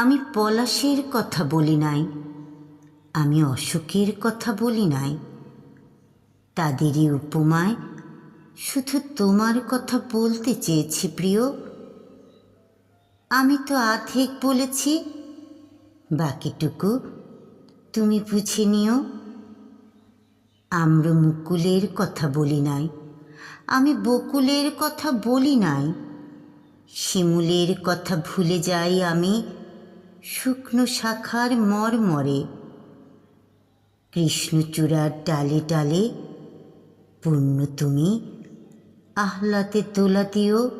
আমি পলাশের কথা বলি নাই, আমি অশোকের কথা বলি নাই। তাদেরই উপমায় শুধু তোমার কথা বলতে চেয়েছি প্রিয়। আমি তো আধেক বলেছি, বাকিটুকু তুমি বুঝে নিও। আম্র মুকুলের কথা বলি নাই, আমি বকুলের কথা বলি নাই। শিমুলের কথা ভুলে যাই আমি শুকনো শাখার মরমরে, কৃষ্ণচূড়ার ডালে ডালে, পূর্ণ তুমি আহ্লাতে তোলা দিও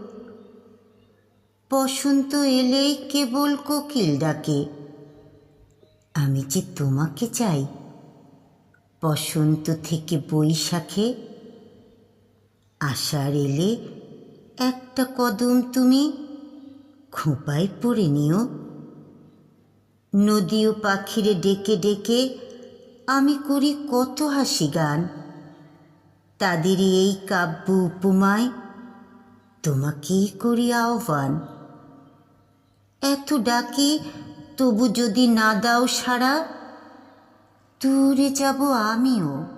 বসন্ত এলেই কেবল কোকিল ডাকে, আমি যে তোমাকে চাই। বসন্ত থেকে বৈশাখে আষাঢ় এলে একটা কদম তুমি খোঁপায় পড়ে নিও। নদী ও পাখিরে ডেকে ডেকে আমি করি কত হাসি গান। তাদের এই কাব্য উপমায় তোমাকে করি আহ্বান। এত ডাকে তবু যদি না দাও সারা দূরে যাব আমিও।